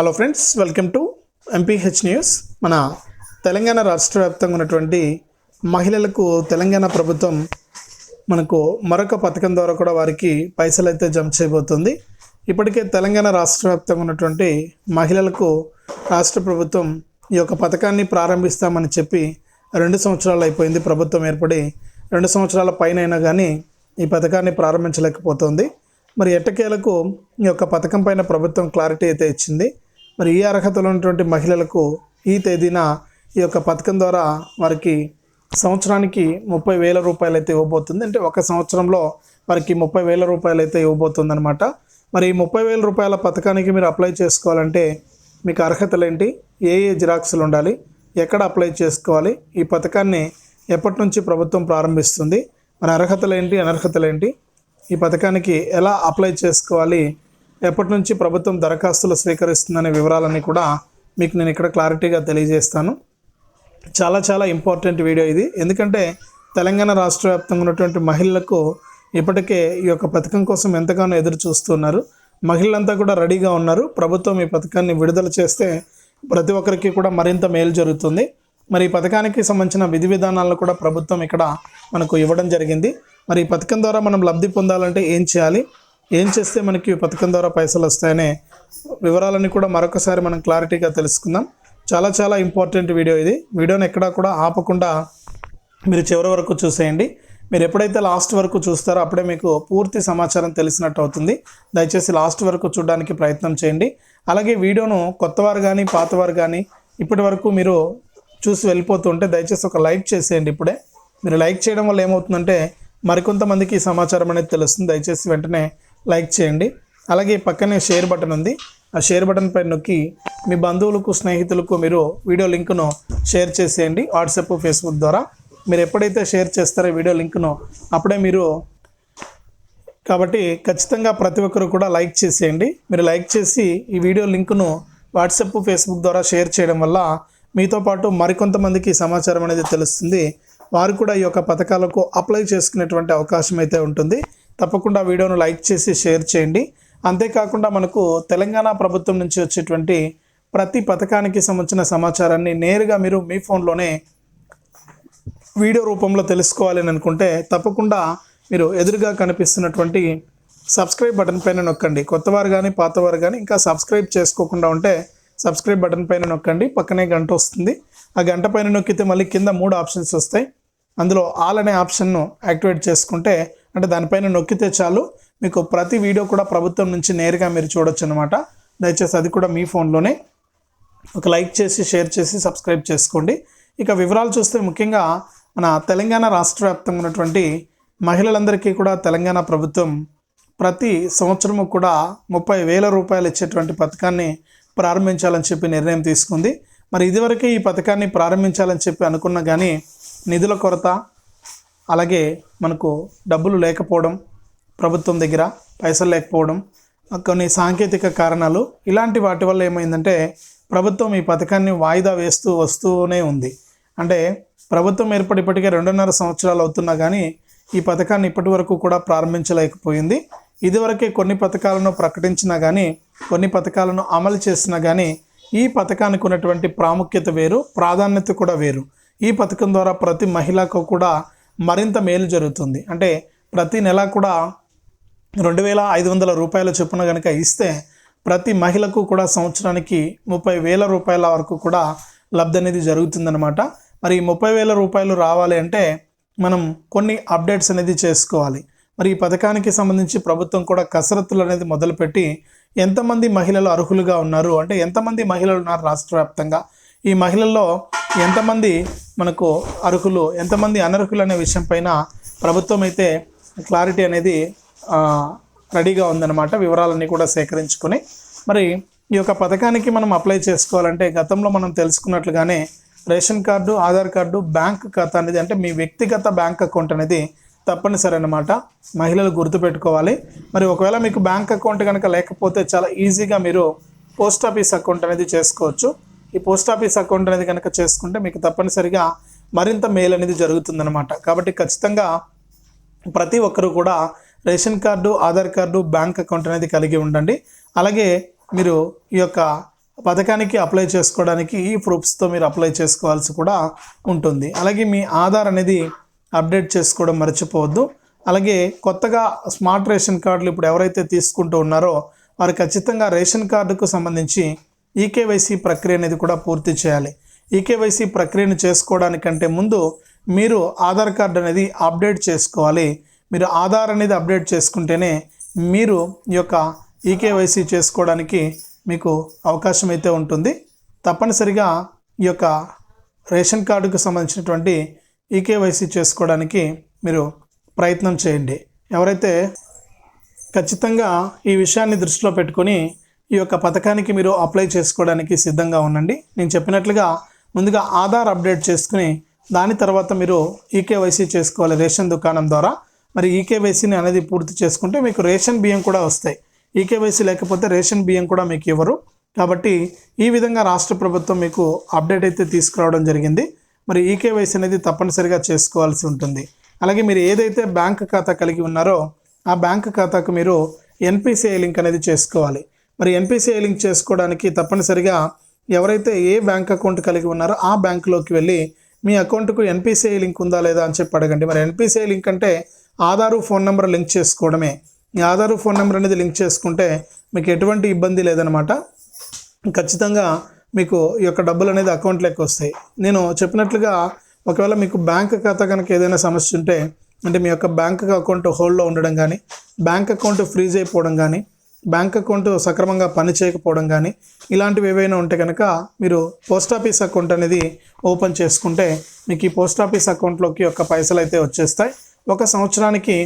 Hello friends welcome to MPH news మన తెలంగాణ రాష్ట్ర వ్యాప్తంగా ఉన్నటువంటి మహిళలకు తెలంగాణ ప్రభుత్వం మనకు మరొక పథకం ద్వారా కూడా వారికి పైసలు అయితే జమ చేయబోతుంది. ఇప్పటికే తెలంగాణ రాష్ట్ర వ్యాప్తంగా ఉన్నటువంటి మహిళలకు రాష్ట్ర ప్రభుత్వం ఈ యొక్క పథకాన్ని ప్రారంభిస్తామని చెప్పి రెండు సంవత్సరాలు అయిపోయింది. ప్రభుత్వం ఏర్పడి రెండు సంవత్సరాల పైన అయినా కానీ ఈ పథకాన్ని ప్రారంభించలేకపోతుంది. మరి ఎట్టకేలకు ఈ యొక్క పథకం పైన ప్రభుత్వం క్లారిటీ అయితే ఇచ్చింది. మరి ఈ అర్హతలు ఉన్నటువంటి మహిళలకు ఈ తేదీన ఈ యొక్క పథకం ద్వారా వారికి సంవత్సరానికి ముప్పై వేల రూపాయలు అయితే ఇవ్వబోతుంది. అంటే ఒక సంవత్సరంలో వారికి ముప్పై వేల రూపాయలు అయితే ఇవ్వబోతుంది అనమాట మరి ఈ ముప్పై వేల రూపాయల పథకానికి మీరు అప్లై చేసుకోవాలంటే మీకు అర్హతలు ఏంటి? ఏ ఏ జిరాక్స్లు ఉండాలి? ఎక్కడ అప్లై చేసుకోవాలి? ఈ పథకాన్ని ఎప్పటి నుంచి ప్రభుత్వం ప్రారంభిస్తుంది? మన అర్హతలు ఏంటి? అనర్హతలు ఏంటి? ఈ పథకానికి ఎలా అప్లై చేసుకోవాలి? ఎప్పటి నుంచి ప్రభుత్వం దరఖాస్తులు స్వీకరిస్తుందనే వివరాలన్నీ కూడా మీకు నేను ఇక్కడ క్లారిటీగా తెలియజేస్తాను. చాలా చాలా ఇంపార్టెంట్ వీడియో ఇది. ఎందుకంటే తెలంగాణ రాష్ట్ర వ్యాప్తంగా ఉన్నటువంటి మహిళలకు ఇప్పటికే ఈ యొక్క పథకం కోసం ఎంతగానో ఎదురు చూస్తున్నారు. మహిళలంతా కూడా రెడీగా ఉన్నారు. ప్రభుత్వం ఈ పథకాన్ని విడుదల చేస్తే ప్రతి ఒక్కరికి కూడా మరింత మేలు జరుగుతుంది. మరి ఈ పథకానికి సంబంధించిన విధి విధానాలను కూడా ప్రభుత్వం ఇక్కడ మనకు ఇవ్వడం జరిగింది. మరి ఈ పథకం ద్వారా మనం లబ్ధి పొందాలంటే ఏం చేయాలి? ఏం చేస్తే మనకి పథకం ద్వారా పైసలు వస్తాయనే వివరాలన్నీ కూడా మరొకసారి మనం క్లారిటీగా తెలుసుకుందాం. చాలా చాలా ఇంపార్టెంట్ వీడియో ఇది. వీడియోని ఎక్కడా కూడా ఆపకుండా మీరు చివరి వరకు చూసేయండి. మీరు ఎప్పుడైతే లాస్ట్ వరకు చూస్తారో అప్పుడే మీకు పూర్తి సమాచారం తెలిసినట్టు అవుతుంది. దయచేసి లాస్ట్ వరకు చూడడానికి ప్రయత్నం చేయండి. అలాగే వీడియోను కొత్తవారు కానీ పాతవారు కానీ ఇప్పటి వరకు మీరు చూసి వెళ్ళిపోతుంటే దయచేసి ఒక లైక్ చేసేయండి ఇప్పుడే. మీరు లైక్ చేయడం వల్ల ఏమవుతుందంటే మరికొంతమందికి ఈ సమాచారం అనేది తెలుస్తుంది. దయచేసి వెంటనే లైక్ చేయండి. అలాగే పక్కనే షేర్ బటన్ ఉంది. ఆ షేర్ బటన్ పై నొక్కి మీ బంధువులకు స్నేహితులకు మీరు వీడియో లింకును షేర్ చేసేయండి. వాట్సాప్ ఫేస్బుక్ ద్వారా మీరు ఎప్పుడైతే షేర్ చేస్తారో వీడియో లింకును అప్పుడే మీరు కాబట్టి ఖచ్చితంగా ప్రతి ఒక్కరు కూడా లైక్ చేసేయండి. మీరు లైక్ చేసి ఈ వీడియో లింక్ను వాట్సాప్ ఫేస్బుక్ ద్వారా షేర్ చేయడం వల్ల మీతో పాటు మరికొంతమందికి సమాచారం అనేది తెలుస్తుంది. వారు కూడా ఈ యొక్క పథకాలకు అప్లై చేసుకునేటువంటి అవకాశం అయితే ఉంటుంది. తప్పకుండా వీడియోను లైక్ చేసి షేర్ చేయండి. అంతేకాకుండా మనకు తెలంగాణ ప్రభుత్వం నుంచి వచ్చేటువంటి ప్రతి పథకానికి సంబంధించిన సమాచారాన్ని నేరుగా మీరు మీ ఫోన్లోనే వీడియో రూపంలో తెలుసుకోవాలి అని అనుకుంటే తప్పకుండా మీరు ఎదురుగా కనిపిస్తున్నటువంటి సబ్స్క్రైబ్ బటన్ పైన నొక్కండి. కొత్తవారు కానీ పాతవారు కానీ ఇంకా సబ్స్క్రైబ్ చేసుకోకుండా ఉంటే సబ్స్క్రైబ్ బటన్ పైన నొక్కండి. పక్కనే గంట వస్తుంది. ఆ గంట పైన నొక్కితే మళ్ళీ కింద మూడు ఆప్షన్స్ వస్తాయి. అందులో ఆల్ అనే ఆప్షన్ను యాక్టివేట్ చేసుకుంటే అంటే దానిపైన నొక్కితే చాలు. మీకు ప్రతి వీడియో కూడా ప్రభుత్వం నుంచి నేరుగా మీరు చూడొచ్చు అనమాట దయచేసి అది కూడా మీ ఫోన్లోనే. ఒక లైక్ చేసి షేర్ చేసి సబ్స్క్రైబ్ చేసుకోండి. ఇక వివరాలు చూస్తే ముఖ్యంగా మన తెలంగాణ రాష్ట్ర వ్యాప్తంగా ఉన్నటువంటి మహిళలందరికీ కూడా తెలంగాణ ప్రభుత్వం ప్రతి సంవత్సరము కూడా ముప్పై వేల రూపాయలు ఇచ్చేటువంటి పథకాన్ని ప్రారంభించాలని చెప్పి నిర్ణయం తీసుకుంది. మరి ఇదివరకే ఈ పథకాన్ని ప్రారంభించాలని చెప్పి అనుకున్నా కానీ నిధుల కొరత అలాగే మనకు డబ్బులు లేకపోవడం ప్రభుత్వం దగ్గర పైసలు లేకపోవడం కొన్ని సాంకేతిక కారణాలు ఇలాంటి వాటి వల్ల ఏమైందంటే ప్రభుత్వం ఈ పథకాన్ని వాయిదా వేస్తూ వస్తూనే ఉంది. అంటే ప్రభుత్వం ఏర్పడి ఇప్పటికే రెండున్నర సంవత్సరాలు అవుతున్నా కానీ ఈ పథకాన్ని ఇప్పటి వరకు కూడా ప్రారంభించలేకపోయింది. ఇదివరకే కొన్ని పథకాలను ప్రకటించినా కానీ కొన్ని పథకాలను అమలు చేసినా కానీ ఈ పథకానికి ఉన్నటువంటి ప్రాముఖ్యత వేరు ప్రాధాన్యత కూడా వేరు. ఈ పథకం ద్వారా ప్రతి మహిళకు కూడా మరింత మేలు జరుగుతుంది. అంటే ప్రతి నెల కూడా రెండు వేల ఐదు వందల రూపాయల చొప్పున కనుక ఇస్తే ప్రతి మహిళకు కూడా సంవత్సరానికి ముప్పై వేల రూపాయల వరకు కూడా లబ్ధి అనేది జరుగుతుందన్నమాట. మరి ముప్పై వేల రూపాయలు రావాలి అంటే మనం కొన్ని అప్డేట్స్ అనేది చేసుకోవాలి. మరి ఈ పథకానికి సంబంధించి ప్రభుత్వం కూడా కసరత్తులు అనేది మొదలుపెట్టి ఎంతమంది మహిళలు అర్హులుగా ఉన్నారు? అంటే ఎంతమంది మహిళలు ఉన్నారు రాష్ట్ర వ్యాప్తంగా? ఈ మహిళల్లో ఎంతమంది మనకు అర్హులు ఎంతమంది అనర్హులు అనే విషయం పైన ప్రభుత్వం అయితే క్లారిటీ అనేది రెడీగా ఉందన్నమాట. వివరాలన్నీ కూడా సేకరించుకొని. మరి ఈ యొక్క పథకానికి మనం అప్లై చేసుకోవాలంటే గతంలో మనం తెలుసుకున్నట్లుగానే ration card Aadhaar card bank ఖాతా అనేది అంటే మీ వ్యక్తిగత బ్యాంక్ అకౌంట్ అనేది తప్పనిసరి అన్నమాట మహిళలు గుర్తుపెట్టుకోవాలి. మరి ఒకవేళ మీకు బ్యాంక్ అకౌంట్ కనుక లేకపోతే చాలా ఈజీగా మీరు పోస్ట్ ఆఫీస్ అకౌంట్ అనేది చేసుకోవచ్చు. ఈ పోస్ట్ ఆఫీస్ అకౌంట్ అనేది కనుక చేసుకుంటే మీకు తప్పనిసరిగా మరింత మేలు అనేది జరుగుతుందన్నమాట. కాబట్టి ఖచ్చితంగా ప్రతి ఒక్కరూ కూడా ration card Aadhaar card bank account అనేది కలిగి ఉండండి. అలాగే మీరు ఈ యొక్క పథకానికి అప్లై చేసుకోవడానికి ఈ ప్రూఫ్స్తో మీరు అప్లై చేసుకోవాల్సి కూడా ఉంటుంది. అలాగే మీ ఆధార్ అనేది అప్డేట్ చేసుకోవడం మర్చిపోవద్దు. అలాగే కొత్తగా స్మార్ట్ రేషన్ కార్డులు ఇప్పుడు ఎవరైతే తీసుకుంటూ ఉన్నారో వారు ఖచ్చితంగా రేషన్ కార్డుకు సంబంధించి ఈకేవైసీ ప్రక్రియ అనేది కూడా పూర్తి చేయాలి. ఈకేవైసీ ప్రక్రియను చేసుకోవడానికంటే ముందు మీరు ఆధార్ కార్డు అనేది అప్డేట్ చేసుకోవాలి. మీరు ఆధార్ అనేది అప్డేట్ చేసుకుంటేనే మీరు ఈ యొక్క ఈకేవైసీ చేసుకోవడానికి మీకు అవకాశం అయితే ఉంటుంది. తప్పనిసరిగా ఈ యొక్క రేషన్ కార్డుకు సంబంధించినటువంటి ఈకేవైసీ చేసుకోవడానికి మీరు ప్రయత్నం చేయండి. ఎవరైతే ఖచ్చితంగా ఈ విషయాన్ని దృష్టిలో పెట్టుకొని ఈ యొక్క పథకానికి మీరు అప్లై చేసుకోవడానికి సిద్ధంగా ఉండండి. నేను చెప్పినట్లుగా ముందుగా ఆధార్ అప్డేట్ చేసుకుని దాని తర్వాత మీరు ఈకేవైసీ చేసుకోవాలి రేషన్ దుకాణం ద్వారా. మరి ఈకేవైసీని అనేది పూర్తి చేసుకుంటే మీకు రేషన్ బియ్యం కూడా వస్తాయి. ఈకేవైసీ లేకపోతే రేషన్ బియ్యం కూడా మీకు ఇవ్వరు. కాబట్టి ఈ విధంగా రాష్ట్ర ప్రభుత్వం మీకు అప్డేట్ అయితే తీసుకురావడం జరిగింది. మరి ఈకేవైసీ అనేది తప్పనిసరిగా చేసుకోవాల్సి ఉంటుంది. అలాగే మీరు ఏదైతే బ్యాంక్ ఖాతా కలిగి ఉన్నారో ఆ బ్యాంక్ ఖాతాకు మీరు ఎన్పిసిఐ లింక్ అనేది చేసుకోవాలి. మరి ఎన్పిసిఐ లింక్ చేసుకోవడానికి తప్పనిసరిగా ఎవరైతే ఏ బ్యాంక్ అకౌంట్ కలిగి ఉన్నారో ఆ బ్యాంకులోకి వెళ్ళి మీ అకౌంట్కు ఎన్పిసిఐ లింక్ ఉందా లేదా అని చెప్పి అడగండి. మరి ఎన్పిసిఐ లింక్ అంటే ఆధారు ఫోన్ నెంబర్ లింక్ చేసుకోవడమే. మీ ఆధారు ఫోన్ నెంబర్ అనేది లింక్ చేసుకుంటే మీకు ఎటువంటి ఇబ్బంది లేదనమాట ఖచ్చితంగా మీకు ఈ యొక్క డబ్బులు అనేది అకౌంట్లోకి వస్తాయి. నేను చెప్పినట్లుగా ఒకవేళ మీకు బ్యాంక్ ఖాతా కనుక ఏదైనా సమస్య ఉంటే అంటే మీ యొక్క బ్యాంక్ అకౌంట్ హోల్డ్లో ఉండడం కానీ బ్యాంక్ అకౌంట్ ఫ్రీజ్ అయిపోవడం కానీ బ్యాంక్ అకౌంట్ సక్రమంగా పని చేయకపోవడం కానీ ఇలాంటివి ఏవైనా ఉంటే కనుక మీరు పోస్ట్ ఆఫీస్ అకౌంట్ అనేది ఓపెన్ చేసుకుంటే మీకు ఈ పోస్ట్ ఆఫీస్ అకౌంట్లోకి యొక్క పైసలు అయితే వచ్చేస్తాయి. ఒక సంవత్సరానికి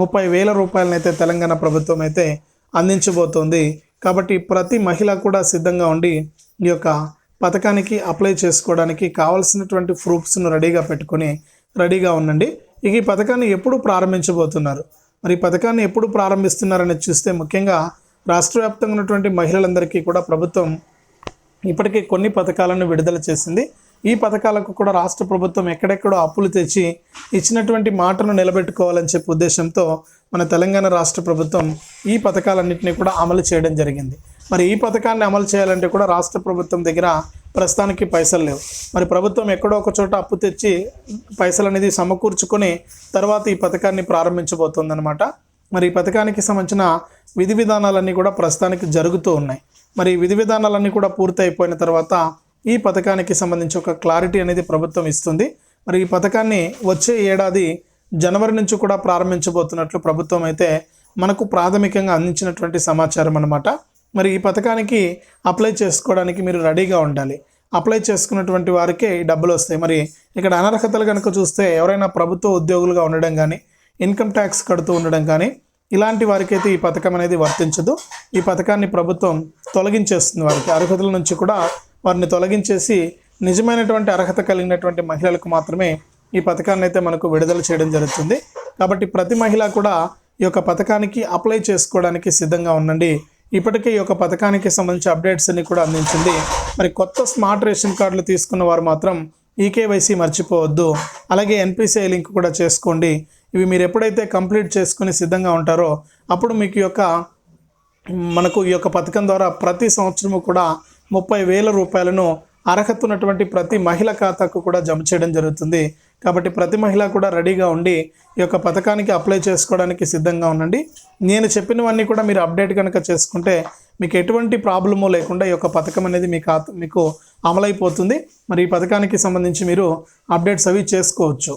ముప్పై వేల రూపాయలనైతే తెలంగాణ ప్రభుత్వం అయితే అందించబోతోంది. కాబట్టి ప్రతి మహిళ కూడా సిద్ధంగా ఉండి ఈ యొక్క పథకానికి అప్లై చేసుకోవడానికి కావాల్సినటువంటి ప్రూఫ్స్ను రెడీగా పెట్టుకొని రెడీగా ఉండండి. ఇక ఈ పథకాన్ని ఎప్పుడు ప్రారంభించబోతున్నారు? మరి ఈ పథకాన్ని ఎప్పుడు ప్రారంభిస్తున్నారని చూస్తే ముఖ్యంగా రాష్ట్ర వ్యాప్తంగా ఉన్నటువంటి మహిళలందరికీ కూడా ప్రభుత్వం ఇప్పటికే కొన్ని పథకాలను విడుదల చేసింది. ఈ పథకాలకు కూడా రాష్ట్ర ప్రభుత్వం ఎక్కడెక్కడో అప్పులు తెచ్చి ఇచ్చినటువంటి మాటను నిలబెట్టుకోవాలని చెప్పే ఉద్దేశంతో మన తెలంగాణ రాష్ట్ర ప్రభుత్వం ఈ పథకాలన్నింటినీ కూడా అమలు చేయడం జరిగింది. మరి ఈ పథకాన్ని అమలు చేయాలంటే కూడా రాష్ట్ర ప్రభుత్వం దగ్గర ప్రస్తుతానికి పైసలు లేవు. మరి ప్రభుత్వం ఎక్కడో ఒక చోట అప్పు తెచ్చి పైసలు అనేది సమకూర్చుకొని తర్వాత ఈ పథకాన్ని ప్రారంభించబోతోందనమాట మరి ఈ పథకానికి సంబంధించిన విధి విధానాలన్నీ కూడా ప్రస్తుతానికి జరుగుతూ ఉన్నాయి. మరి విధి విధానాలన్నీ కూడా పూర్తి అయిపోయిన తర్వాత ఈ పథకానికి సంబంధించి ఒక క్లారిటీ అనేది ప్రభుత్వం ఇస్తుంది. మరి ఈ పథకాన్ని వచ్చే ఏడాది జనవరి నుంచి కూడా ప్రారంభించబోతున్నట్లు ప్రభుత్వం అయితే మనకు ప్రాథమికంగా అందించినటువంటి సమాచారం అన్నమాట. మరి ఈ పథకానికి అప్లై చేసుకోవడానికి మీరు రెడీగా ఉండాలి. అప్లై చేసుకున్నటువంటి వారికే డబ్బులు వస్తాయి. మరి ఇక్కడ అనర్హతలు కనుక చూస్తే ఎవరైనా ప్రభుత్వ ఉద్యోగులుగా ఉండడం కానీ ఇన్కమ్ ట్యాక్స్ కడుతూ ఉండడం కానీ ఇలాంటి వారికైతే ఈ పథకం అనేది వర్తించదు. ఈ పథకాన్ని ప్రభుత్వం తొలగించేస్తుంది వారికి. అర్హతల నుంచి కూడా వారిని తొలగించేసి నిజమైనటువంటి అర్హత కలిగినటువంటి మహిళలకు మాత్రమే ఈ పథకాన్ని అయితే మనకు విడుదల చేయడం జరుగుతుంది. కాబట్టి ప్రతి మహిళ కూడా ఈ యొక్క పథకానికి అప్లై చేసుకోవడానికి సిద్ధంగా ఉండండి. ఇప్పటికే ఈ యొక్క పథకానికి సంబంధించి అప్డేట్స్ అన్ని కూడా అందించింది. మరి కొత్త స్మార్ట్ రేషన్ కార్డులు తీసుకున్న వారు మాత్రం ఈకేవైసీ మర్చిపోవద్దు. అలాగే ఎన్పిసిఐ లింక్ కూడా చేసుకోండి. ఇవి మీరు ఎప్పుడైతే కంప్లీట్ చేసుకుని సిద్ధంగా ఉంటారో అప్పుడు మీకు యొక్క మనకు ఈ యొక్క పథకం ద్వారా ప్రతి సంవత్సరము కూడా ముప్పై వేల రూపాయలను అర్హత ఉన్నటువంటి ప్రతి మహిళ ఖాతాకు కూడా జమ చేయడం జరుగుతుంది. కాబట్టి ప్రతి మహిళ కూడా రెడీగా ఉండి ఈ యొక్క పథకానికి అప్లై చేసుకోవడానికి సిద్ధంగా ఉండండి. నేను చెప్పినవన్నీ కూడా మీరు అప్డేట్ కనుక చేసుకుంటే మీకు ఎటువంటి ప్రాబ్లము లేకుండా ఈ యొక్క పథకం అనేది మీ ఖాతా మీకు అమలైపోతుంది. మరి ఈ పథకానికి సంబంధించి మీరు అప్డేట్స్ అవి చేసుకోవచ్చు.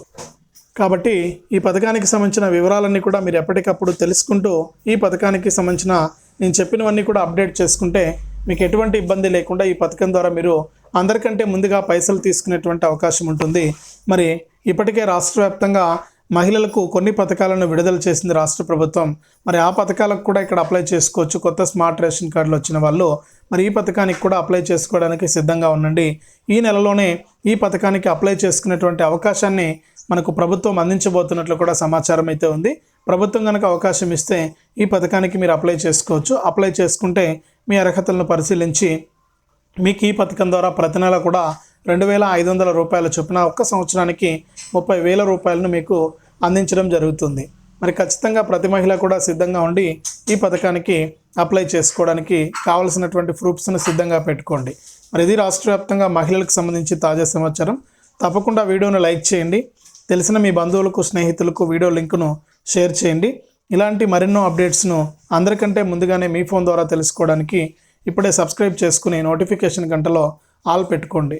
కాబట్టి ఈ పథకానికి సంబంధించిన వివరాలన్నీ కూడా మీరు ఎప్పటికప్పుడు తెలుసుకుంటూ ఈ పథకానికి సంబంధించిన నేను చెప్పినవన్నీ కూడా అప్డేట్ చేసుకుంటే మీకు ఎటువంటి ఇబ్బంది లేకుండా ఈ పథకం ద్వారా మీరు అందరికంటే ముందుగా పైసలు తీసుకునేటువంటి అవకాశం ఉంటుంది. మరి ఇప్పటికే రాష్ట్ర వ్యాప్తంగా మహిళలకు కొన్ని పథకాలను విడుదల చేసింది రాష్ట్ర ప్రభుత్వం. మరి ఆ పథకాలకు కూడా ఇక్కడ అప్లై చేసుకోవచ్చు. కొత్త స్మార్ట్ రేషన్ కార్డులు వచ్చిన వాళ్ళు మరి ఈ పథకానికి కూడా అప్లై చేసుకోవడానికి సిద్ధంగా ఉండండి. ఈ నెలలోనే ఈ పథకానికి అప్లై చేసుకునేటువంటి అవకాశాన్ని మనకు ప్రభుత్వం అందించబోతున్నట్లు కూడా సమాచారం అయితే ఉంది. ప్రభుత్వం కనుక అవకాశం ఇస్తే ఈ పథకానికి మీరు అప్లై చేసుకోవచ్చు. అప్లై చేసుకుంటే మీ అర్హతలను పరిశీలించి మీకు ఈ పథకం ద్వారా ప్రతి నెల కూడా రెండు వేల ఐదు వందల రూపాయల చొప్పున ఒక్క సంవత్సరానికి ముప్పై వేల రూపాయలను మీకు అందించడం జరుగుతుంది. మరి ఖచ్చితంగా ప్రతి మహిళ కూడా సిద్ధంగా ఉండి ఈ పథకానికి అప్లై చేసుకోవడానికి కావలసినటువంటి ప్రూఫ్స్ను సిద్ధంగా పెట్టుకోండి. మరి ఇది రాష్ట్ర వ్యాప్తంగా మహిళలకు సంబంధించి తాజా సమాచారం. తప్పకుండా వీడియోను లైక్ చేయండి. తెలిసిన మీ బంధువులకు స్నేహితులకు వీడియో లింకును షేర్ చేయండి. ఇలాంటి మరెన్నో అప్డేట్స్ను అందరికంటే ముందుగానే మీ ఫోన్ ద్వారా తెలుసుకోవడానికి ఇప్పుడే సబ్స్క్రైబ్ చేసుకుని నోటిఫికేషన్ గంటలో ఆల్ పెట్టుకోండి.